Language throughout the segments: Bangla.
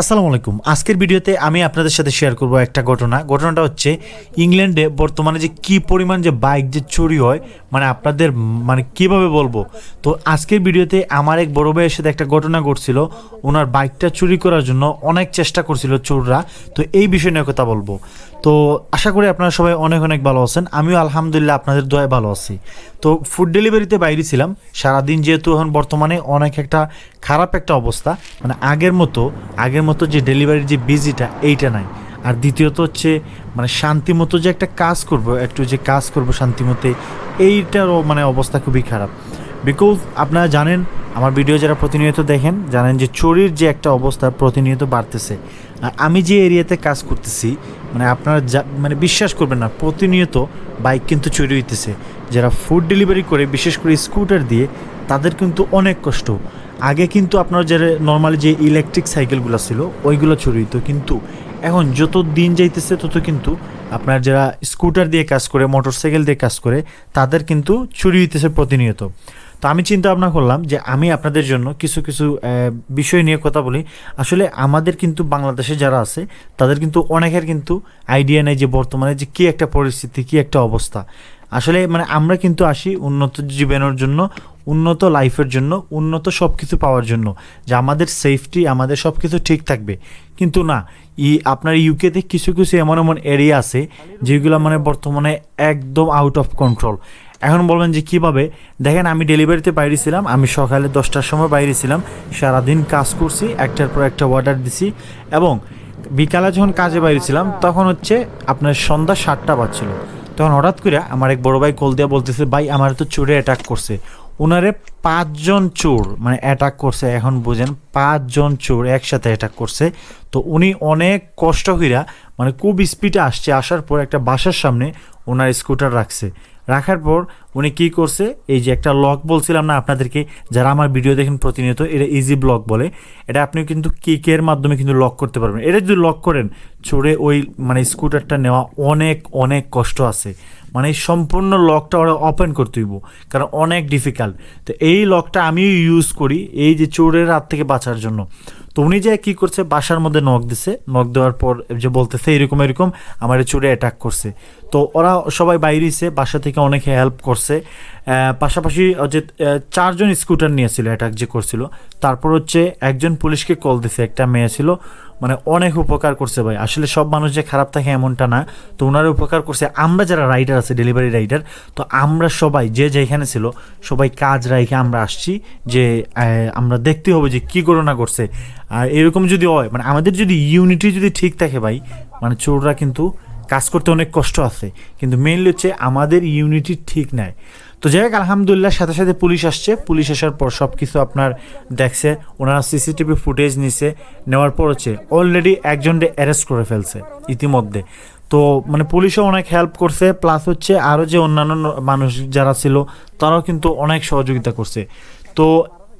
আসসালামু আলাইকুম। আজকের ভিডিওতে আমি আপনাদের সাথে শেয়ার করব একটা ঘটনা। ঘটনাটা হচ্ছে ইংল্যান্ডে বর্তমানে যে কি পরিমাণ যে বাইক যে চুরি হয় মানে আপনাদের মানে কীভাবে বলব? তো আজকের ভিডিওতে আমার এক বড় ভাইয়ের সাথে একটা ঘটনা ঘটছিল। ওনার বাইকটা চুরি করার জন্য অনেক চেষ্টা করছিল চোররা। তো এই বিষয় নিয়ে কথা বলব। তো আশা করি আপনারা সবাই অনেক অনেক ভালো আছেন। আমিও আলহামদুলিল্লাহ আপনাদের দোয়ায় ভালো আছি। তো ফুড ডেলিভারিতে বাইরে ছিলাম। সারাদিন যেহেতু এখন বর্তমানে অনেক একটা খারাপ একটা অবস্থা। মানে আগের মতো আগের মতো যে ডেলিভারির যে বিজিটা এইটা নাই। আর দ্বিতীয়ত হচ্ছে মানে শান্তি মতো যে একটা কাজ করব, একটু যে কাজ করব শান্তি মতে, এইটারও মানে অবস্থা খুবই খারাপ। বিকজ আপনারা জানেন, আমার ভিডিও যারা প্রতিনিয়ত দেখেন, জানেন যে চুরির যে একটা অবস্থা প্রতিনিয়ত বাড়তেছে। আর আমি যে এরিয়াতে কাজ করতেছি মানে আপনারা যা মানে বিশ্বাস করবেন না, প্রতিনিয়ত বাইক কিন্তু চুরি হইতেছে। যারা ফুড ডেলিভারি করে, বিশেষ করে স্কুটার দিয়ে, তাদের কিন্তু অনেক কষ্ট। আগে কিন্তু আপনার যারা নর্মালি যে ইলেকট্রিক সাইকেলগুলো ছিল, ওইগুলো হইতো। কিন্তু এখন যত দিন যাইতেছে, তত কিন্তু আপনার যারা স্কুটার দিয়ে কাজ করে মোটরসাইকেল দিয়ে কাজ করে, তাদের কিন্তু চুরি হইতেছে প্রতিনিয়ত। তো আমি চিন্তা ভাবনা করলাম যে আমি আপনাদের জন্য কিছু কিছু বিষয় নিয়ে কথা বলি। আসলে আমাদের কিন্তু বাংলাদেশে যারা আছে, তাদের কিন্তু অনেকের কিন্তু আইডিয়া নেই যে বর্তমানে যে কী একটা পরিস্থিতি, কী একটা অবস্থা। আসলে মানে আমরা কিন্তু আসি উন্নত জীবনের জন্য, উন্নত লাইফের জন্য, উন্নত সব কিছু পাওয়ার জন্য, যে আমাদের সেফটি আমাদের সব কিছু ঠিক থাকবে। কিন্তু না, ই আপনার ইউকেতে কিছু কিছু এমন এমন এরিয়া আছে যেগুলো মানে বর্তমানে একদম আউট অফ কন্ট্রোল এখন বলবেন যে কীভাবে? দেখেন আমি ডেলিভারিতে বাইরে ছিলাম আমি সকালে দশটার সময় বাইরে ছিলাম সারাদিন কাজ করছি, একটার পর একটা অর্ডার দিছি, এবং বিকালে যখন কাজে বাইরে ছিলাম তখন হচ্ছে আপনার সন্ধ্যা সাতটা বাজছিল। তখন হঠাৎ করে আমার এক বড় ভাই কল দিয়া বলতেছে, ভাই, আমার তো চোরে অ্যাটাক করছে। ওনারে পাঁচজন চোর মানে অ্যাটাক করছে, এখন বুঝেন, পাঁচজন চোর একসাথে অ্যাটাক করছে। তো উনি অনেক কষ্ট হইরা মানে খুব স্পিডে আসছে, আসার পর একটা বাসার সামনে ওনার স্কুটার রাখছে। রাখার পর উনি কি করছে? এই যে একটা লক বলছিলাম না আপনাদেরকে, যারা আমার ভিডিও দেখেন প্রতিনিয়ত, এটা ইজি ব্লক বলে। এটা আপনি কিন্তু কিকের মাধ্যমে কিন্তু লক করতে পারবেন। এটা যদি লক করেন চড়ে ওই মানে স্কুটারটা নেওয়া অনেক অনেক কষ্ট আছে। মানে সম্পূর্ণ লকটা ওরা ওপেন করতে হইব, কারণ অনেক ডিফিকাল্ট তো এই লকটা আমিও ইউজ করি, এই যে চোরের হাত থেকে বাঁচার জন্য। তো উনি যে কী করছে, বাসার মধ্যে নখ দিছে। নখ দেওয়ার পর যে বলতেছে, এরকম এরকম, আমার চোরে অ্যাটাক করছে। তো ওরা সবাই বাইরেছে বাসা থেকে অনেকে হেল্প করছে। পাশাপাশি যে চারজন স্কুটার নিয়েছিল অ্যাটাক যে করছিল। তারপর হচ্ছে একজন পুলিশকে কল দিছে, একটা মেয়ে ছিল। মানে অনেক উপকার করছে ভাই। আসলে সব মানুষ যে খারাপ থাকে এমনটা না। তো ওনারা উপকার করছে। আমরা যারা রাইডার আছে ডেলিভারি রাইডার তো আমরা সবাই, যে যেখানে ছিল, সবাই কাজ রাইখে আমরা আসছি যে আমরা দেখতে হবে যে কি করোনা করছে আর এরকম যদি হয় মানে আমাদের যদি ইউনিটি যদি ঠিক থাকে ভাই মানে চোররা কিন্তু কাজ করতে অনেক কষ্ট আছে। কিন্তু মেইনলি হচ্ছে আমাদের ইউনিটি ঠিক নাই। তো যাই হোক, আলহামদুলিল্লাহ, সাথে সাথে পুলিশ আসছে। পুলিশ আসার পর সব কিছু আপনার দেখছে। ওনারা সিসিটিভি ফুটেজ নিছে। নেওয়ার পর হচ্ছে অলরেডি একজনকে অ্যারেস্ট করে ফেলছে ইতিমধ্যে। তো মানে পুলিশও অনেক হেল্প করছে। প্লাস হচ্ছে আরও যে অন্যান্য মানুষ যারা ছিল, তারাও কিন্তু অনেক সহযোগিতা করছে। তো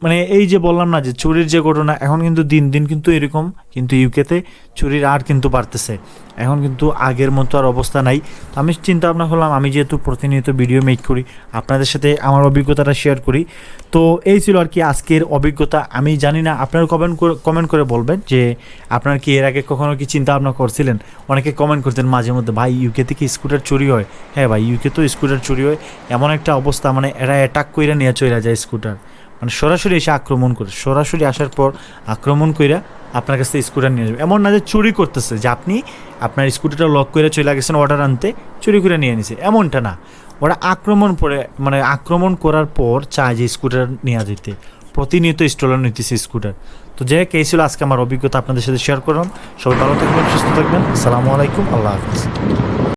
মানে এই যে বললাম না যে চুরির যে ঘটনা, এখন কিন্তু দিন দিন কিন্তু এরকম, কিন্তু ইউকেতে চুরির আর কিন্তু বাড়তেছে। এখন কিন্তু আগের মতো আর অবস্থা নাই। তো আমি চিন্তা ভাবনা করলাম, আমি যেহেতু প্রতিনিয়ত ভিডিও মেক করি, আপনাদের সাথে আমার অভিজ্ঞতাটা শেয়ার করি। তো এই ছিল আর কি আজকের অভিজ্ঞতা। আমি জানি না, আপনারা কমেন্ট করে কমেন্ট করে বলবেন যে আপনার কি এর আগে কখনো কি চিন্তা ভাবনা করছিলেন? অনেকে কমেন্ট করতেন মাঝে মধ্যে, ভাই ইউকেতে কি স্কুটার চুরি হয়? হ্যাঁ ভাই ইউকে তো স্কুটার চুরি হয়। এমন একটা অবস্থা মানে এরা অ্যাটাক কইরা নিয়ে চলে যায় স্কুটার মানে সরাসরি এসে আক্রমণ করে, সরাসরি আসার পর আক্রমণ কইরা আপনার কাছে স্কুটার নিয়ে যাবে। এমন না যে চুরি করতেছে, যে আপনি আপনার স্কুটারটা লক করে চলে গেছেন অর্ডার আনতে, চুরি করে নিয়ে নিছে এমনটা না। ওরা আক্রমণ করে মানে আক্রমণ করার পর চায় যে স্কুটার নিয়ে যেতে। প্রতিনিয়ত স্টলার নিতেছে স্কুটার। তো হোক এই ছিল আজকে আমার অভিজ্ঞতা আপনাদের সাথে শেয়ার করলাম। সবাই ভালো থাকবেন, সুস্থ থাকবেন। আসসালামু আলাইকুম, আল্লাহ হাফিজ।